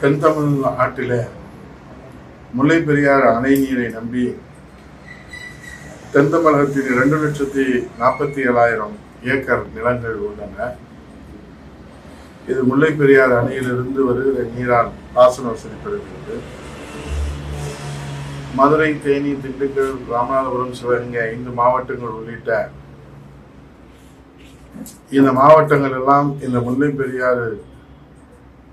தென் தமிழ் நாட்டிலே முல்லை பெரியார் அணை நீரை நம்பி தென் தமிழகத்தில் இரண்டு லட்சத்தி நாற்பத்தி ஏழாயிரம் ஏக்கர் நிலங்கள் உள்ளன. இது முல்லை பெரியார் அணையிலிருந்து வருகிற நீரால் பாசன வசதி பெறுகிறது. மதுரை தேனி திண்டுக்கல் ராமநாதபுரம் சிவகங்கை ஐந்து மாவட்டங்கள் உள்ளிட்ட இந்த மாவட்டங்கள் எல்லாம் இந்த முல்லை பெரியாறு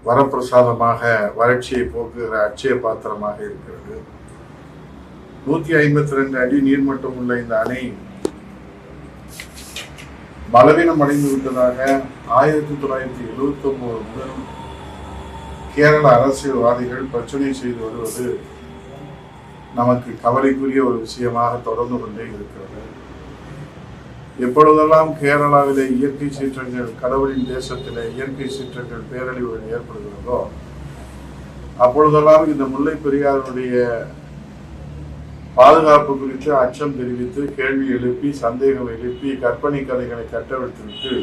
வரப்பிரசாதமாக வறட்சியை போக்குகிற அட்சய பாத்திரமாக இருக்கிறது. நூத்தி ஐம்பத்தி ரெண்டு அடி நீர்மட்டம் உள்ள இந்த அணை பலவீனம் அடைந்து விட்டதாக ஆயிரத்தி தொள்ளாயிரத்தி எழுபத்தி ஒன்பது முதல் கேரள அரசியல்வாதிகள் பிரச்சனை செய்து வருவது நமக்கு கவலைக்குரிய ஒரு விஷயமாக தொடர்ந்து கொண்டே இருக்கிறது. எப்பொழுதெல்லாம் கேரளாவிலே இயற்கை சீற்றங்கள் கடவுளின் தேசத்திலே இயற்கை சீற்றங்கள் பேரழிவுகள் ஏற்படுகிறதோ அப்பொழுதெல்லாம் இந்த முல்லை பெரியாருடைய பாதுகாப்பு குறித்து அச்சம் தெரிவித்து கேள்வி எழுப்பி சந்தேகம் எழுப்பி கற்பனை கதைகளை கட்டவிழ்த்துவிட்டு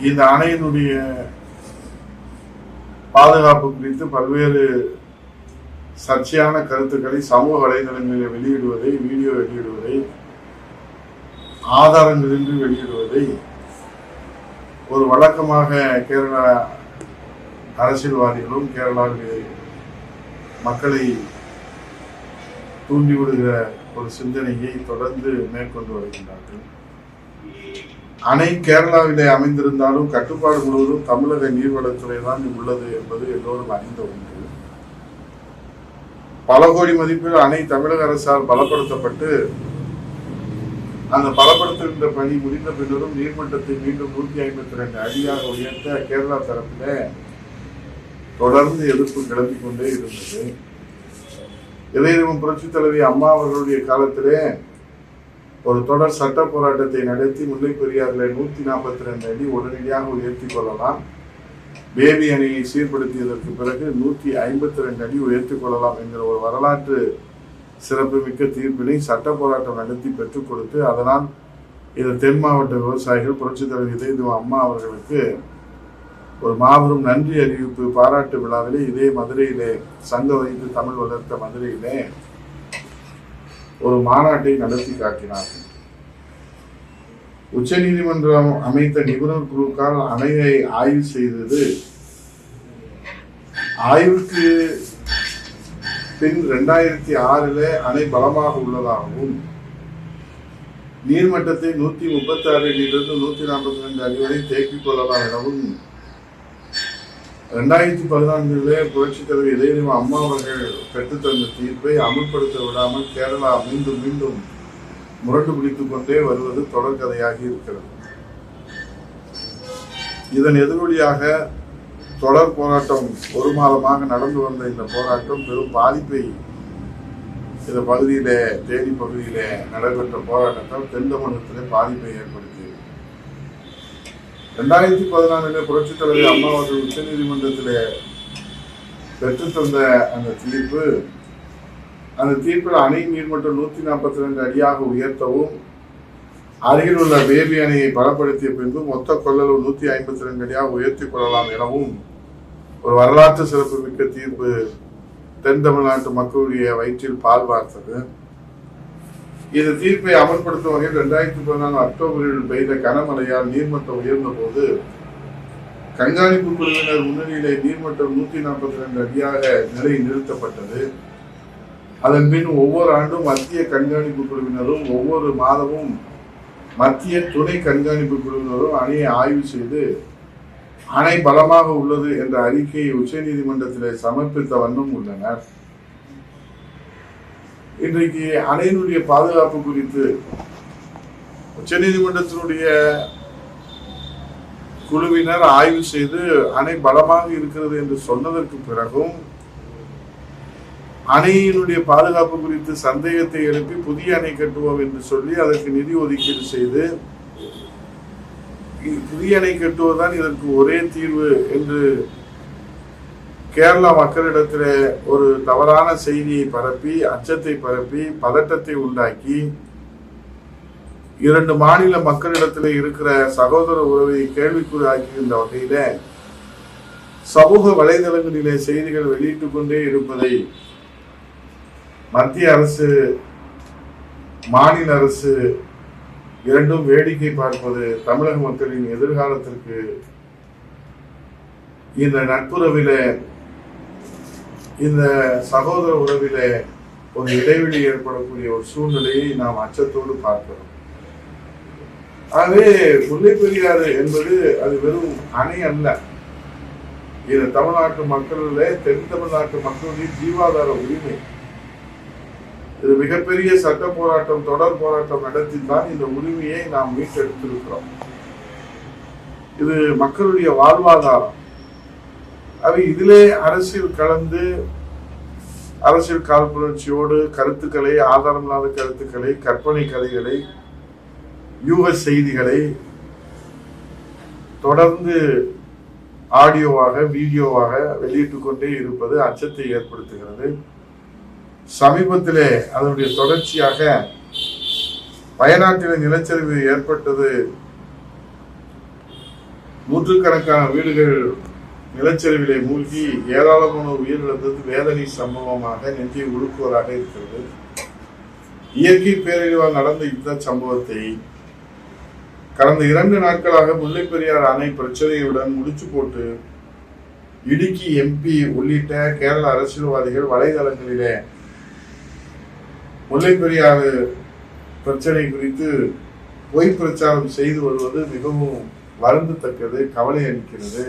இந்த அணையினுடைய பாதுகாப்பு குறித்து பல்வேறு சர்ச்சையான கருத்துக்களை சமூக வலைதளங்களில் வெளியிடுவதை வீடியோ வெளியிடுவதை ஆதாரங்களின்றி வெளியிடுவதை ஒரு வழக்கமாக கேரள அரசியல்வாதிகளும் கேரளாவில் மக்களை தூண்டிவிடுகிற ஒரு சிந்தனையை தொடர்ந்து மேற்கொண்டு வருகின்றார்கள். அணை கேரளாவிலே அமைந்திருந்தாலும் கட்டுப்பாடு முழுவதும் தமிழக நீர்வளத்துறை தான் உள்ளது என்பது எல்லோரும் அறிந்த ஒன்று. பல கோடி மதிப்பில் அணை தமிழக அரசால் பலப்படுத்தப்பட்டு அந்த பலப்படுத்துகின்ற பணி முடிந்த பின்னரும் நீர்மட்டத்தை மீண்டும் நூத்தி ஐம்பத்தி ரெண்டு அடியாக உயர்த்த கேரளா தரப்பிலே தொடர்ந்து எதிர்ப்பு கிளம்பி கொண்டே இருந்தது. இளையரும் புரட்சி தலைவி அம்மா அவர்களுடைய காலத்திலே ஒரு தொடர் சட்ட போராட்டத்தை நடத்தி முல்லை பெரியாறுல நூத்தி நாற்பத்தி ரெண்டு அடி உடனடியாக உயர்த்தி கொள்ளலாம். பேபி அணியை சீர்படுத்தியதற்கு பிறகு நூத்தி ஐம்பத்தி ரெண்டு அடி உயர்த்தி கொள்ளலாம் என்கிற ஒரு வரலாற்று சிறப்புமிக்க தீர்ப்பினை சட்ட போராட்டம் நடத்தி பெற்றுக் கொடுத்து அதனால் இந்த தென் மாவட்ட விவசாயிகள் புரட்சித் தலைவர் இதயம் அம்மா அவர்களுக்கு ஒரு மாபெரும் நன்றி அறிவிப்பு பாராட்டு விழாவிலே இதே மதுரையிலே சங்க வைத்து தமிழ் வளர்த்த மதுரையிலே ஒரு மாநாட்டை நடத்தி காட்டினார்கள். உச்சநீதிமன்றம் அமைத்த நிபுணர் குழுக்கால் அணையை ஆய்வு செய்தது ஆய்வுக்கு பின் ரெண்டாயிரத்தி ஆறில் அணை பலமாக உள்ளதாகவும் நீர்மட்டத்தை நூத்தி முப்பத்தி ஆறு அடியிலிருந்து நூத்தி நாற்பத்தி ரெண்டு அடி வரை தேக்கிக் கொள்ளலாம் எனவும் ரெண்டாயிரத்தி பதினான்கிலே புரட்சித் தலைவர் இதயம் அம்மா அவர்கள் பெற்றுத்தந்த தீர்ப்பை அமல்படுத்த விடாமல் கேரளா மீண்டும் மீண்டும் முரண்டு பிடித்துக் கொண்டே வருவது தொடர்கதையாகி இருக்கிறது. இதன் எதிரொலியாக தொடர் போராட்டம் ஒரு மாதமாக நடந்து வந்த இந்த போராட்டம் பெரும் பாதிப்பை இந்த பகுதியிலே தேனி பகுதியிலே நடைபெற்ற போராட்டத்தால் தென் தமிழகத்திலே பாதிப்பை ஏற்படுத்தியது. ரெண்டாயிரத்தி பதினாலிலே புரட்சித் தலைவர் அம்மா அவர்கள் உச்சநீதிமன்றத்திலே பெற்றுத்தந்த அந்த தீர்ப்பு அந்த தீர்ப்பில் அணை நீர்மட்டம் நூற்றி நாற்பத்தி ரெண்டு அடியாக உயர்த்தவும் அருகில் உள்ள வேபி அணையை பலப்படுத்திய பின்பு மொத்த கொள்ளளவு நூற்றி ஐம்பத்தி ரெண்டு அடியாக உயர்த்தி கொள்ளலாம் எனவும் ஒரு வரலாற்று சிறப்புமிக்க தீர்ப்பு தென் தமிழ்நாட்டு மக்களுடைய வயிற்றில் பால் பார்த்தது இந்த தீர்ப்பை அமல்படுத்தும் வகையில் இரண்டாயிரத்தி பதினாலு அக்டோபரில் பெய்த கனமழையால் நீர்மட்டம் உயர்ந்த போது கண்காணிப்பு குழுவினர் முன்னணியிலே நீர்மட்டம் நூத்தி நாற்பத்தி ரெண்டு அடியாக நிலை நிறுத்தப்பட்டது. அதன் பின் ஒவ்வொரு ஆண்டும் மத்திய கண்காணிப்பு குழுவினரும் ஒவ்வொரு மாதமும் மத்திய துணை கண்காணிப்பு குழுவினரும் அணையை ஆய்வு செய்து அணை பலமாக உள்ளது என்ற அறிக்கையை உச்சநீதிமன்றத்திலே சமர்ப்பித்த வண்ணம் உள்ளனர். இன்றைக்கு அணையினுடைய பாதுகாப்பு குறித்து உச்சநீதிமன்றத்தினுடைய குழுவினர் ஆய்வு செய்து அணை பலமாக இருக்கிறது என்று சொன்னதற்கு பிறகும் அணையினுடைய பாதுகாப்பு குறித்து சந்தேகத்தை எழுப்பி புதிய அணை கட்டுவோம் என்று சொல்லி அதற்கு நிதி ஒதுக்கீடு செய்து புதிய அணை கட்டுவதுதான் இதற்கு ஒரே தீர்வு என்று கேரளா மக்களிடத்தில் ஒரு தவறான செய்தியை பரப்பி அச்சத்தை பரப்பி பதட்டத்தை உண்டாக்கி இரண்டு மாநில மக்களிடத்தில் இருக்கிற சகோதர உறவை கேள்விக்குறியாக்குகின்ற வகையில சமூக வலைதளங்களிலே செய்திகள் வெளியிட்டுக் கொண்டே இருப்பதை மத்திய அரசு மாநில அரசு இரண்டும் வேடிக்கை பார்ப்பது தமிழக மக்களின் எதிர்காலத்திற்கு இந்த நட்புறவிலே இந்த சகோதர உறவிலே ஒரு இடைவெளி ஏற்படக்கூடிய ஒரு சூழ்நிலையை நாம் அச்சத்தோடு பார்க்கிறோம். ஆகவே முல்லை பெரியாறு என்பது அது வெறும் அணை அல்ல. இது தமிழ்நாட்டு மக்களிலே தென் தமிழ்நாட்டு மக்களுடைய ஜீவாதார உரிமை. இது மிகப்பெரிய சட்ட போராட்டம் தொடர் போராட்டம் நடத்தி தான் இந்த உரிமையை நாம் மீட்டெடுத்திருக்கிறோம். இது மக்களுடைய வாழ்வாதாரம். அவை இதிலே அரசியல் கலந்து அரசியல் காழ்ப்புணர்ச்சியோடு கருத்துக்களை ஆதாரமில்லாத கருத்துக்களை கற்பனை கதைகளை யூக செய்திகளை தொடர்ந்து ஆடியோவாக வீடியோவாக வெளியிட்டு கொண்டே இருப்பது அச்சத்தை ஏற்படுத்துகிறது. சமீபத்திலே அதனுடைய தொடர்ச்சியாக வயநாட்டில் நிலச்சரிவு ஏற்பட்டது. நூற்றுக்கணக்கான வீடுகள் நிலச்சரிவிலே மூழ்கி ஏராளமான உயிரிழந்தது. வேதனை சம்பவமாக நெஞ்சை உழுக்குவராக இருக்கிறது. இயற்கை பேரழிவால் நடந்த இந்த சம்பவத்தை கடந்த இரண்டு நாட்களாக முல்லை பெரியார் அணை பிரச்சனையுடன் முடிச்சு போட்டு இடுக்கி எம்பி உள்ளிட்ட கேரள அரசியல்வாதிகள் வலைதளங்களிலே முல்லை பெரியாறு பிரச்சனை குறித்து பொய் பிரச்சாரம் செய்து வருவது மிகவும் வருந்தத்தக்கது கவலை அளிக்கிறது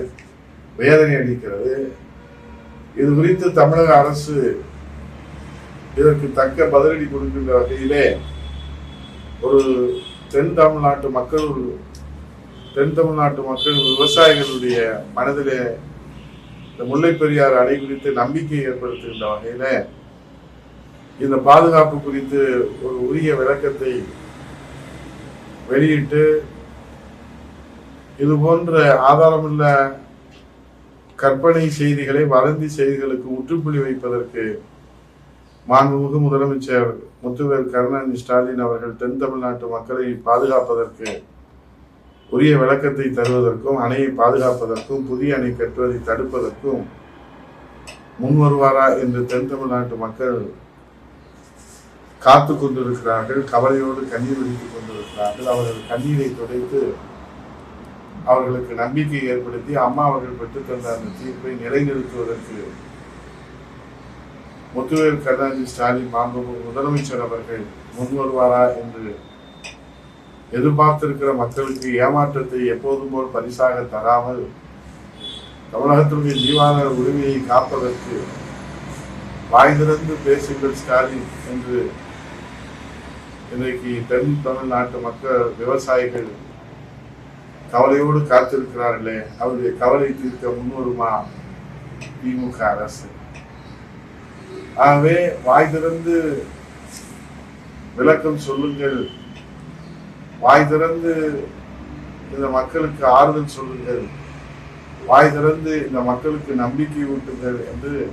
வேதனை அளிக்கிறது. இது குறித்து தமிழக அரசு இதற்கு தக்க பதிலடி கொடுக்கின்ற வகையிலே ஒரு தென் தமிழ்நாட்டு மக்கள் தென் தமிழ்நாட்டு மக்கள் விவசாயிகளுடைய மனதிலே இந்த முல்லை பெரியாறு அணை குறித்து நம்பிக்கை ஏற்படுத்துகின்ற வகையில இந்த பாதுகாப்பு குறித்து ஒரு உரிய விளக்கத்தை வெளியிட்டு இது போன்ற ஆதாரமுள்ள கற்பனை செய்திகளை வதந்தி செய்திகளுக்கு முற்றுப்புள்ளி வைப்பதற்கு மாண்புமிகு முதலமைச்சர் முத்துவேல் கருணாநிதி ஸ்டாலின் அவர்கள் தென் தமிழ்நாட்டு மக்களை பாதுகாப்பதற்கு உரிய விளக்கத்தை தருவதற்கும் அணையை பாதுகாப்பதற்கும் புதிய அணை கட்டுவதை தடுப்பதற்கும் முன் வருவாரா என்று தென் தமிழ்நாட்டு மக்கள் காத்து கொண்டிருக்கிறார்கள் கவலையோடு கண்ணீர் வடித்துக் கொண்டிருக்கிறார்கள். அவர்கள் கண்ணீரை துடைத்து அவர்களுக்கு நம்பிக்கை ஏற்படுத்தி அம்மா அவர்கள் பெற்றுத்தந்த அந்த தீர்ப்பை நிலைநிறுத்துவதற்கு முத்துவேல் கருணாநிதி ஸ்டாலின் மாண்புமிகு முதலமைச்சர் அவர்கள் முன் வருவாரா என்று எதிர்பார்த்திருக்கிற மக்களுக்கு ஏமாற்றத்தை எப்போதும் போல் பரிசாக தராமல் தமிழகத்தினுடைய ஜீவான உரிமையை காப்பதற்கு வாய் திறந்து பேசுங்கள் ஸ்டாலின் என்று இன்றைக்கு தென் தமிழ்நாட்டு மக்கள் விவசாயிகள் கவலையோடு காத்திருக்கிறார்களே. அவருடைய கவலை தீர்க்க முன்வருமா? திமுக அரசு. ஆகவே வாய் திறந்து விளக்கம் சொல்லுங்கள். வாய் திறந்து இந்த மக்களுக்கு ஆறுதல் சொல்லுங்கள். வாய் திறந்து இந்த மக்களுக்கு நம்பிக்கை ஊட்டுங்கள் என்று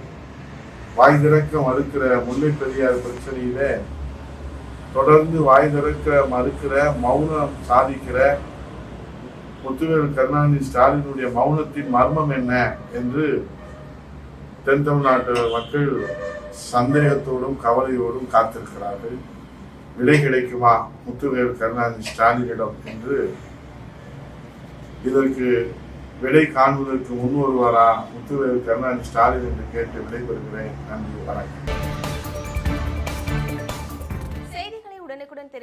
வாய் திறக்க மறுக்கிற முல்லை பெரியார் பிரச்சனையில தொடர்ந்து வாய் திறக்க மறுக்கிற மௌனம் சாதிக்கிற முத்துவேல் கருணாநிதி ஸ்டாலினுடைய மௌனத்தின் மர்மம் என்ன என்று தென் தமிழ்நாட்டு மக்கள் சந்தேகத்தோடும் கவலையோடும் காத்திருக்கிறார்கள். விடை கிடைக்குமா முத்துவேல் கருணாநிதி ஸ்டாலினிடம் என்று? இதற்கு விடை காண்பதற்கு முன் வருவாரா முத்துவேல் கருணாநிதி ஸ்டாலின் என்று கேட்டு விடைபெறுகிறேன். நன்றி வணக்கம்.